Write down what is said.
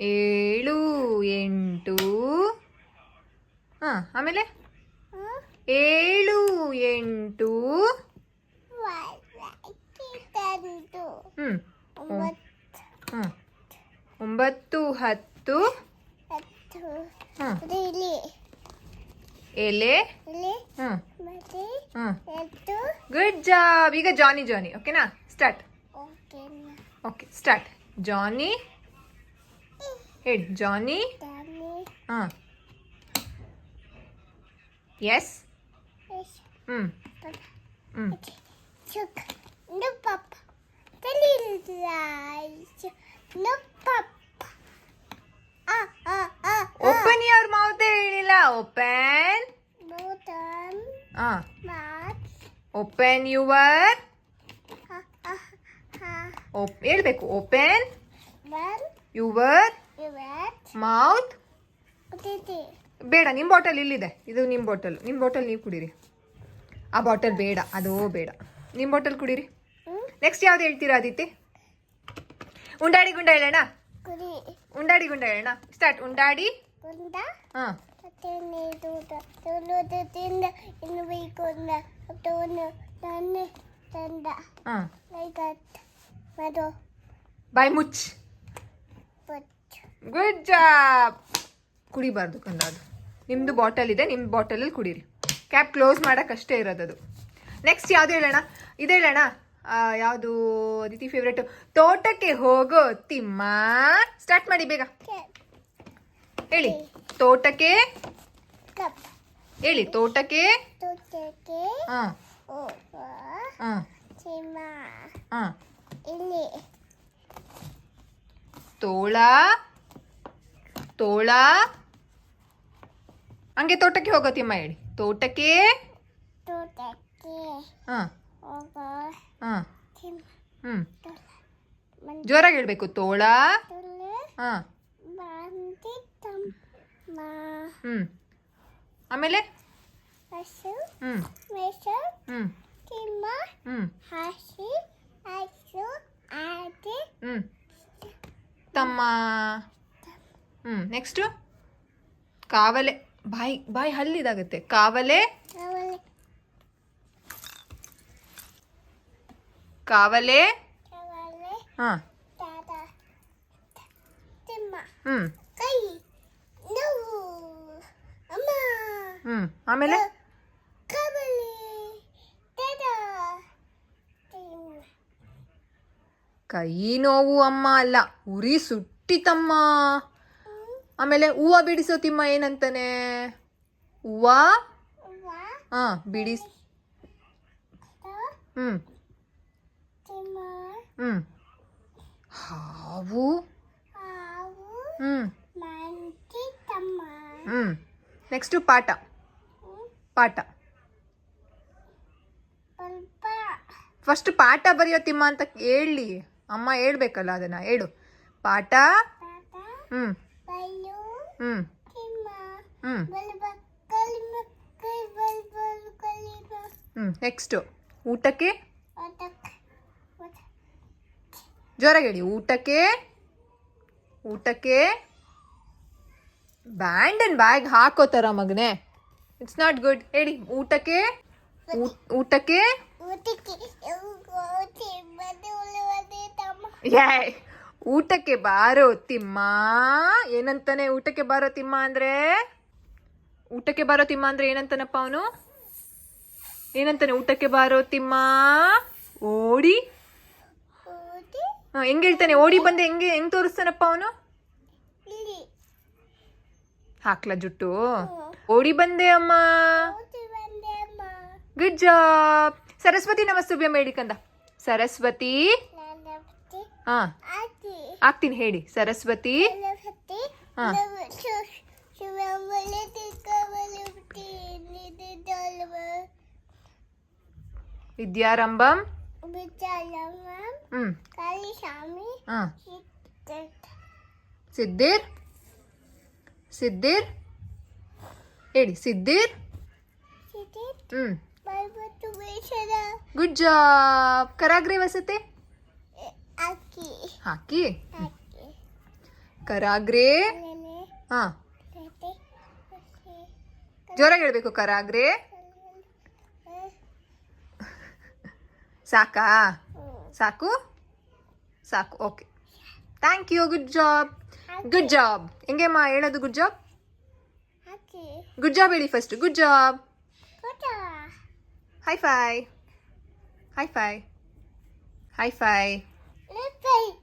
ಏಳು ಎಂಟು. ಹಾಂ ಆಮೇಲೆ? ಏಳು ಎಂಟು. ಹ್ಞೂ ಹ್ಮ್. ಒಂಬತ್ತು. ಹತ್ತು. ಹಾಂ ಎಲೆ. ಮತ್ತೆ ಹ್ಮ್. ಗುಡ್ ಜಾಬ್ ಈಗ ಜಾನಿ ಜಾನಿ. ಓಕೆನಾ ಸ್ಟಾರ್ಟ್ ಓಕೆನಾ ಓಕೆ ಸ್ಟಾರ್ಟ್ ಜಾನಿ ಹೇಳಿ ಜಾನಿ ತಾನೆ ಹಾಂ ಎಸ್ ಹ್ಮ್ ಹ್ಮ್ ಚುಕ್ no papa ತಲಿಲಾಯ್ತು no papa ಆ ಆ ಆ ಓಪನ್ ಯುವರ್ ಮೌತ್ ಹೇಳಿಲ್ಲ ಓಪನ್ ಬೌತನ್ ಹಾ ಮಾತ್ ಓಪನ್ ಯುವರ್ ಹ ಹ ಹ ಹೇಳ್ಬೇಕು. ಓಪನ್ ಯುವರ್ ಮೌತ್ ಬೇಡ ನಿಮ್ಮ ಬಾಟಲ್ ಇಲ್ಲಿದೆ. ಇದು ನಿಮ್ಮ ಬಾಟಲ್ ನಿಮ್ಮ ಬಾಟಲ್ ನೀವು ಕುಡೀರಿ. ಆ ಬಾಟಲ್ ಬೇಡ ಅದೋ ಬೇಡ. ನಿಮ್ಮ ಬಾಟಲ್ ಕುಡೀರಿ. ನೆಕ್ಸ್ಟ್ ಯಾವ್ದು ಹೇಳ್ತೀರಾ ಅದಿತಿ ಉಂಡಾಡಿ ಗುಂಡ ಹೇಳೋಣ ಉಂಡಾಡಿ ಗುಂಡ ಹೇಳೋಣ ಸ್ಟಾರ್ಟ್ ಉಂಡಾಡಿ. ಹಾಂ. ಹಾ. ಲೈಗತ್ ಬೈ ಬಾಯ್ ಮುಚ್ ಗುಡ್ ಜಾಬ್ ಕುಡಿಬಾರ್ದು ಕಂದ ಅದು ನಿಮ್ಮದು ಬಾಟಲ್ ಇದೆ ನಿಮ್ಮ ಬಾಟಲಲ್ಲಿ ಕುಡೀರಿ. ಕ್ಯಾಪ್ ಕ್ಲೋಸ್ ಮಾಡೋಕ್ಕಷ್ಟೇ ಇರೋದು ಅದು. ನೆಕ್ಸ್ಟ್ ಯಾವ್ದು ಹೇಳೋಣ? ಇದು ಹೇಳೋಣ. ಯಾವುದು ಅದಿತಿ ಫೇವ್ರೇಟ್ ತೋಟಕ್ಕೆ ಹೋಗೋ ತಿಮ್ಮ. ಸ್ಟಾರ್ಟ್ ಮಾಡಿ ಬೇಗ. ಹೇಳಿ. ತೋಟಕ್ಕೆ? ಹೇಳಿ ತೋಟಕ್ಕೆ? ಹಾಂ. ಹಾಂ. ಹಾಂ. ಇಲ್ಲಿ. ತೋಳ. ತೋಳ. ಹಂಗೆ ತೋಟಕ್ಕೆ ಹೋಗೋ ತಿಮ್ಮ ಹೇಳಿ. ತೋಟಕ್ಕೆ. ತೋಟಕ್ಕೆ ಹಾಂ. ಹ್ಞೂ ಜೋರಾಗಿ ಹೇಳ್ಬೇಕು. ತೋಳ. ಹಾಂ. ಹ್ಞೂ ಆಮೇಲೆ? ಹ್ಞೂ ಹ್ಞೂ ಹ್ಞೂ ತಮ್ಮ ಹ್ಞೂ ನೆಕ್ಸ್ಟು ಕಾವಲೆ. ಬಾಯಿ ಬಾಯಿ ಹಲ್ಲಿದಾಗುತ್ತೆ. ಕಾವಲೆ. ಕಾವಲೆ. ಹ್ಮ್. ಹಾಂ ಹ್ಞೂ ಹ್ಞೂ ಆಮೇಲೆ? ಕೈ ನೋವು ಅಮ್ಮ ಅಲ್ಲ ಉರಿ ಸುಟ್ಟಿತಮ್ಮ. ಆಮೇಲೆ ಹೂವ ಬಿಡಿಸೋ ತಿಮ್ಮ ಏನಂತಾನೆ? ಹೂವ? ಹಾ ಬಿಡಿಸ್. ಹ್ಮ್. ಹ್ಞೂ ಹಾವು? ಹ್ಮ್. ಹ್ಮ್. ನೆಕ್ಸ್ಟು ಪಾಠ. ಪಾಠ. ಫಸ್ಟ್ ಪಾಠ ಬರೆಯೋ ತಿಮ್ಮ ಅಂತ ಹೇಳಿ ಅಮ್ಮ ಹೇಳ್ಬೇಕಲ್ಲ ಅದನ್ನ, ಹೇಳು. ಪಾಠ? ಹ್ಮ್. ಹ್ಞೂ ಹ್ಮ್. ಹ್ಞೂ ಹ್ಞೂ ಹ್ಞೂ ನೆಕ್ಸ್ಟು ಊಟಕ್ಕೆ? ಜೋರಾಗಿ ಹೇಳಿ. ಊಟಕ್ಕೆ? ಊಟಕ್ಕೆ? ಬ್ಯಾಂಡನ್ ಬ್ಯಾಗ್ ಹಾಕೋತಾರ ಮಗನೇ. ಇಟ್ಸ್ ನಾಟ್ ಗುಡ್ ಹೇಳಿ. ಊಟಕ್ಕೆ? ಊಟಕ್ಕೆ? ಊಟಕ್ಕೆ ಬಾರೋ ತಿಮ್ಮ. ಏನಂತಾನೆ ಊಟಕ್ಕೆ ಬಾರೋ ತಿಮ್ಮ ಅಂದ್ರೆ? ಊಟಕ್ಕೆ ಬಾರೋ ತಿಮ್ಮ ಅಂದ್ರೆ ಏನಂತಾನಪ್ಪ ಅವನು? ಏನಂತಾನೆ ಊಟಕ್ಕೆ ಬಾರೋ ತಿಮ್ಮ? ಓಡಿ. ಹೆಂಗ ಹ, ಹೆಂಗ್ ಹೇಳ್ತಾನೆ? ಓಡಿ ಬಂದೆ ಹೆಂಗೆ ಹೆಂಗ್ ತೋರಿಸ್ತಾನಪ್ಪ ಅವನು? ಹಾಕ್ಲಾ ಜುಟ್ಟು. ಓಡಿ ಬಂದೆ ಅಮ್ಮ. ಊಟಿ ಬಂದೆ ಅಮ್ಮ. ಗುಡ್ ಜಾಬ್ ಸರಸ್ವತಿ ನಮಸ್ತುಭ್ಯಂ ಹೇಳಿ ಕಂದ. ಸರಸ್ವತಿ? ಹಾ. ಆಗ್ತೀನಿ ಹೇಳಿ. ಸರಸ್ವತಿ? ಹಾ. ವಿದ್ಯಾರಂಭಂ? ಕಾಳಿಸ್ವಾಮಿ ಹಾಂ. ಸಿದ್ದಿರ್ ಸಿದ್ದಿರ್ ಹೇಳಿ ಸಿದ್ದಿರ್ ಹ್ಮ್. ಗುಡ್ ಜಾಬ್ ಕರಾಗ್ರೆ ವಸತಿ? ಹಾಕಿ. ಕರಾಗ್ರೆ. ಹಾಂ. ಜೋರಾಗಿ ಹೇಳ್ಬೇಕು ಕರಾಗ್ರೆ. ಸಾಕಾ? ಸಾಕು? ಸಾಕು. Okay. Thank you good job good job ಹೆಂಗೆಮ್ಮ ಹೇಳೋದು ಗುಡ್ ಜಾಬ್ ಗುಡ್ ಜಾಬ್ ಹೇಳಿ first good job Hi-fi. Hi-fi. Hi-fi.